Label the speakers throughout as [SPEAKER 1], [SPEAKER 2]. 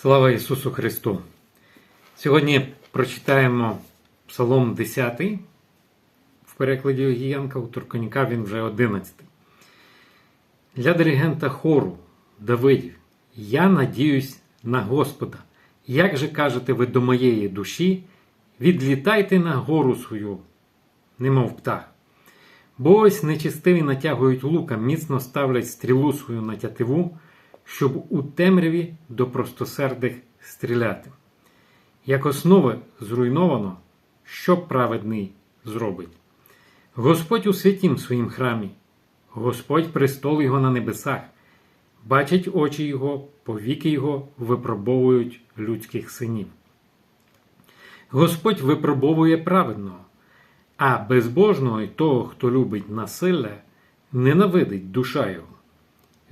[SPEAKER 1] Слава Ісусу Христу! Сьогодні прочитаємо Псалом 10 в перекладі Огієнка, у Турконіка він вже 11. Для диригента хору Давидів Я надіюсь на Господа. Як же кажете ви до моєї душі, відлітайте на гору свою, немов птах. Бо ось нечистиві натягують лука, міцно ставлять стрілу свою на тятиву, щоб у темряві до простосердих стріляти. Як основи зруйновано, що праведний зробить? Господь у святім своїм храмі, Господь престол його на небесах, бачать очі Його, повіки Його випробовують людських синів. Господь випробовує праведного, а безбожного й того, хто любить насилля, ненавидить душа його.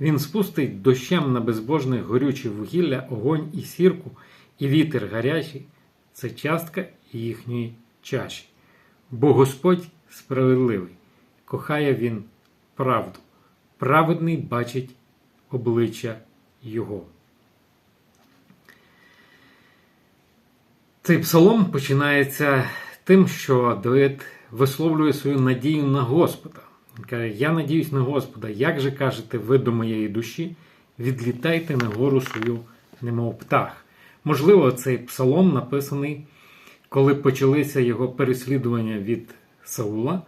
[SPEAKER 1] Він спустить дощем на безбожних горючі вугілля, огонь і сірку, і вітер гарячий це частка їхньої чаші. Бо Господь справедливий, кохає він правду, праведний бачить обличчя Його. Цей псалом починається тим, що Давид висловлює свою надію на Господа. Він каже: Я надіюсь на Господа. Як же кажете ви до моєї душі, відлітайте на гору свою, немов птах. Можливо, цей псалом написаний, коли почалися його переслідування від Саула,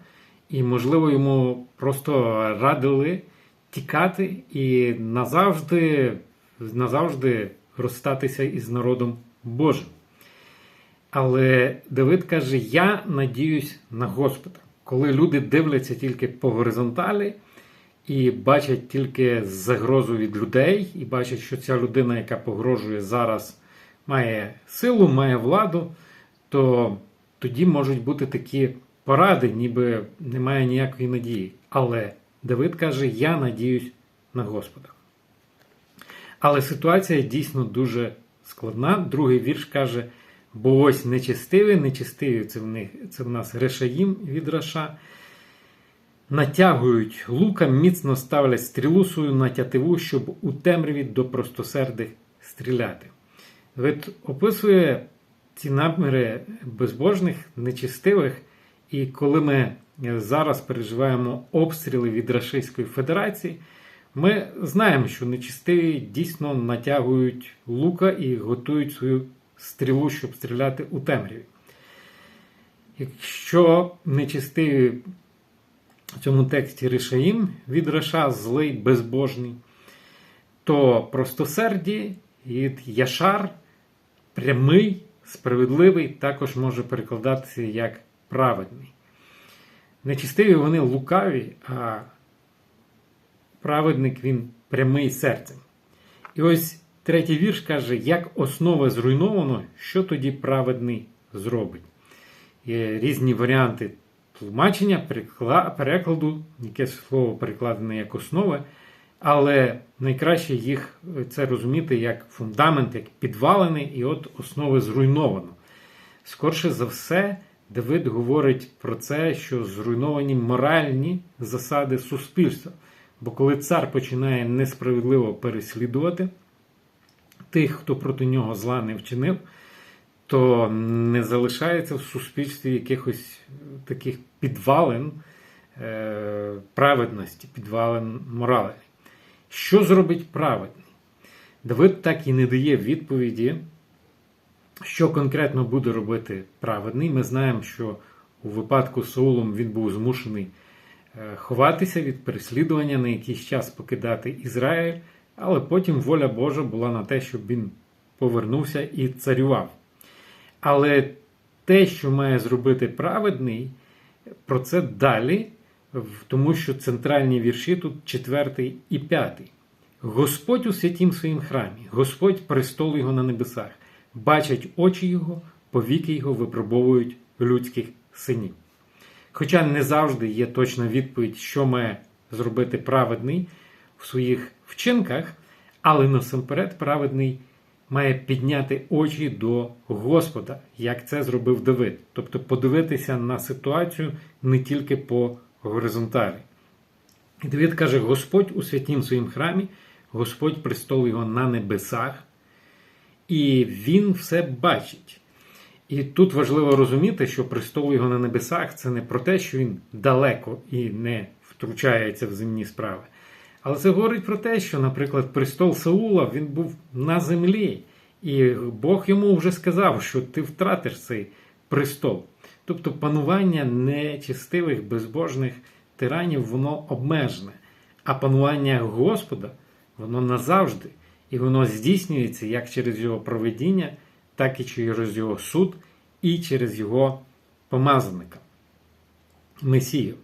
[SPEAKER 1] і, можливо, йому просто радили тікати і назавжди, назавжди розстатися із народом Божим. Але Давид каже: Я надіюсь на Господа. Коли люди дивляться тільки по горизонталі і бачать тільки загрозу від людей, і бачать, що ця людина, яка погрожує зараз, має силу, має владу, то тоді можуть бути такі поради, ніби немає ніякої надії. Але Давид каже: Я надіюсь на Господа. Але ситуація дійсно дуже складна. Другий вірш каже. Бо ось нечистиві, нечистиві це в них, це в нас решаїм від Раша. Натягують лука, міцно ставлять стрілу свою на тятиву, щоб у темряві до простосердих стріляти. Вид описує ці наміри безбожних, нечистивих, і коли ми зараз переживаємо обстріли від Рашистської Федерації, ми знаємо, що нечистиві дійсно натягують лука і готують свою стрілу, щоб стріляти у темряві. Якщо нечистиві в цьому тексті Ришаїм від Раша злий, безбожний, то простосерді і Яшар прямий, справедливий, також може перекладатися як праведний. Нечистиві вони лукаві, а праведник він прямий серцем. І ось Третій вірш каже, як основа зруйновано, що тоді праведний зробить. Є різні варіанти тлумачення, перекладу, яке слово перекладене як основа, але найкраще їх це розуміти як фундамент, як підвалини, і от основи зруйновано. Скорше за все, Давид говорить про це, що зруйновані моральні засади суспільства. Бо коли цар починає несправедливо переслідувати, тих, хто проти нього зла не вчинив, то не залишається в суспільстві якихось таких підвалин е, праведності, підвалин моралі. Що зробить праведний? Давид так і не дає відповіді, що конкретно буде робити праведний. Ми знаємо, що у випадку з Саулом він був змушений е, ховатися від переслідування на якийсь час покидати Ізраїль. Але потім воля Божа була на те, щоб він повернувся і царював. Але те, що має зробити праведний, про це далі, тому що центральні вірші тут четвертий і п'ятий. Господь у святім своїм храмі, Господь престол його на небесах, бачать очі Його, повіки Його випробовують людських синів. Хоча не завжди є точна відповідь, що має зробити праведний в своїх вчинках, але насамперед праведний має підняти очі до Господа, як це зробив Давид. Тобто подивитися на ситуацію не тільки по горизонталі. І Давид каже: Господь у святім своїм храмі, Господь престол його на небесах. і він все бачить. І тут важливо розуміти, що престол його на небесах це не про те, що він далеко і не втручається в земні справи. Але це говорить про те, що, наприклад, престол Саула він був на землі, і Бог йому вже сказав, що ти втратиш цей престол. Тобто панування нечистивих, безбожних тиранів, воно обмежене. А панування Господа, воно назавжди. І воно здійснюється як через його проведіння, так і через його суд, і через його помазаника. Месію.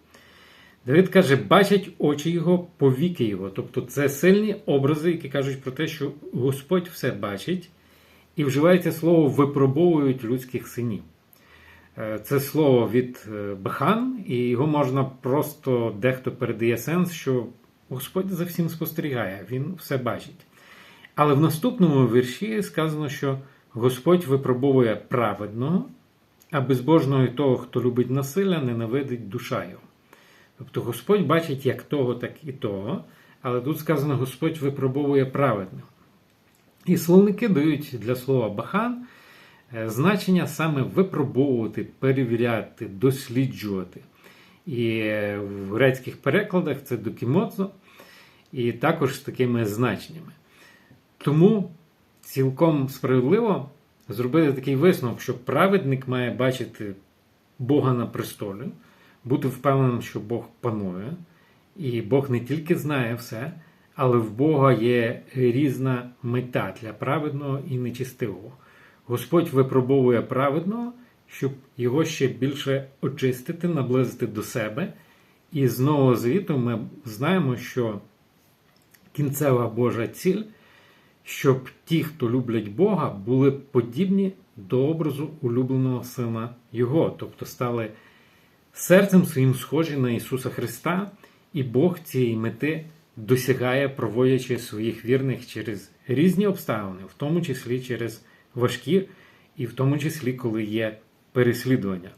[SPEAKER 1] Давид каже, бачать очі його, повіки його. Тобто це сильні образи, які кажуть про те, що Господь все бачить, і вживається слово випробовують людських синів. Е, це слово від е, Бахан, і його можна просто дехто передає сенс, що Господь за всім спостерігає, Він все бачить. Але в наступному вірші сказано, що Господь випробовує праведного, а безбожного і того, хто любить насилля, ненавидить душа його. Тобто Господь бачить як того, так і того, але тут сказано, Господь випробовує праведного. І словники дають для слова бахан е, значення саме випробовувати, перевіряти, досліджувати. І в грецьких перекладах це докімоцо, і також з такими значеннями. Тому цілком справедливо зробити такий висновок, що праведник має бачити Бога на престолі, бути впевненим, що Бог панує, і Бог не тільки знає все, але в Бога є різна мета для праведного і нечистивого. Господь випробовує праведного, щоб його ще більше очистити, наблизити до себе. І з Нового Завіту ми знаємо, що кінцева Божа ціль щоб ті, хто люблять Бога, були подібні до образу улюбленого Сина Його, тобто стали серцем своїм схожі на Ісуса Христа, і Бог цієї мети досягає, проводячи своїх вірних через різні обставини, в тому числі через важкі, і в тому числі, коли є переслідування.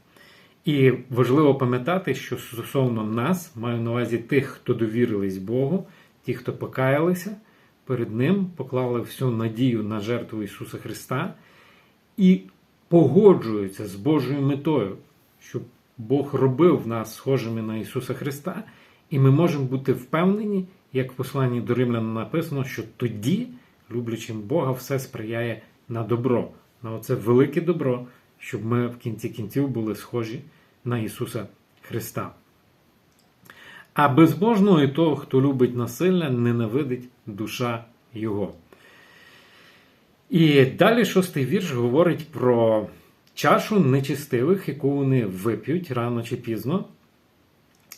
[SPEAKER 1] І важливо пам'ятати, що стосовно нас, маю на увазі тих, хто довірились Богу, ті, хто покаялися перед Ним, поклали всю надію на жертву Ісуса Христа і погоджуються з Божою метою, щоб Бог робив нас схожими на Ісуса Христа, і ми можемо бути впевнені, як в посланні до Римлян написано, що тоді, люблячим Бога, все сприяє на добро, на оце велике добро, щоб ми в кінці кінців були схожі на Ісуса Христа. А безбожного і того, хто любить насилля, ненавидить душа його. І далі шостий вірш говорить про чашу нечистивих, яку вони вип'ють рано чи пізно.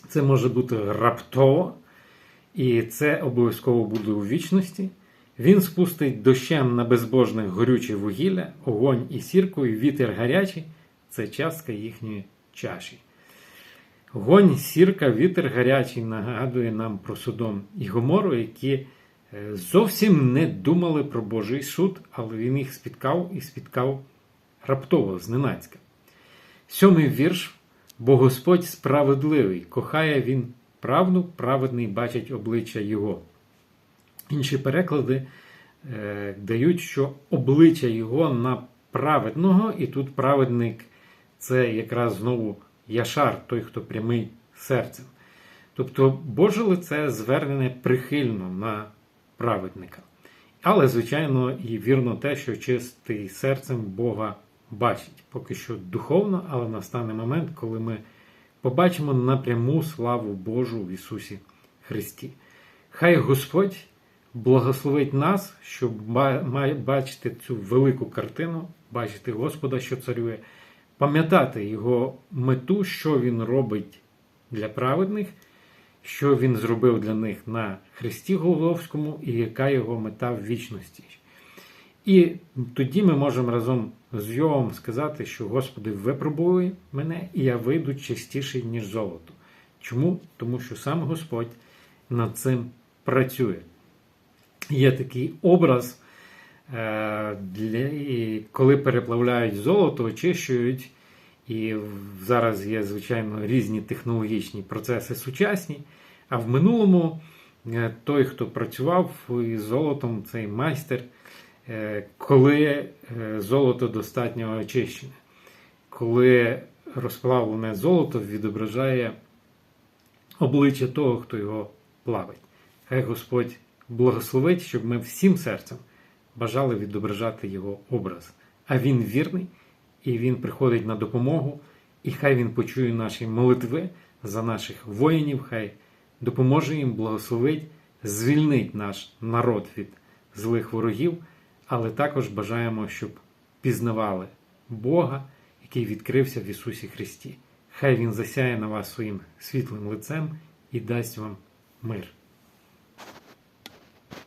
[SPEAKER 1] Це може бути раптово, і це обов'язково буде у вічності. Він спустить дощем на безбожних горюче вугілля, огонь і сірку, і вітер гарячий це частка їхньої чаші. Гонь, сірка, вітер гарячий нагадує нам про Содом і Гомору, які е, зовсім не думали про Божий суд, але він їх спіткав і спіткав раптово, зненацька. Сьомий вірш. Бо Господь справедливий, кохає Він правду, праведний бачить обличчя Його. Інші переклади е, дають, що обличчя Його на праведного, і тут праведник це якраз знову Яшар, той, хто прямий серцем. Тобто Боже лице звернене прихильно на праведника. Але, звичайно, і вірно те, що чистий серцем Бога бачить. Поки що духовно, але настане момент, коли ми побачимо напряму славу Божу в Ісусі Христі. Хай Господь благословить нас, щоб бачити цю велику картину, бачити Господа, що царює пам'ятати його мету, що він робить для праведних, що він зробив для них на Христі Голговському і яка його мета в вічності. І тоді ми можемо разом з Йовом сказати, що Господи випробує мене, і я вийду чистіший, ніж золото. Чому? Тому що сам Господь над цим працює. Є такий образ Е, коли переплавляють золото, очищують. І зараз є, звичайно, різні технологічні процеси сучасні. А в минулому е, той, хто працював із золотом, цей майстер, Коли е, золото достатньо очищене, коли розплавлене золото відображає обличчя того, хто його плавить. Хай Господь благословить, щоб ми всім серцем бажали відображати його образ. А він вірний, і він приходить на допомогу, і хай він почує наші молитви за наших воїнів, хай допоможе їм, благословить, звільнить наш народ від злих ворогів, але також бажаємо, щоб пізнавали Бога, який відкрився в Ісусі Христі. Хай Він засяє на вас своїм світлим лицем і дасть вам мир.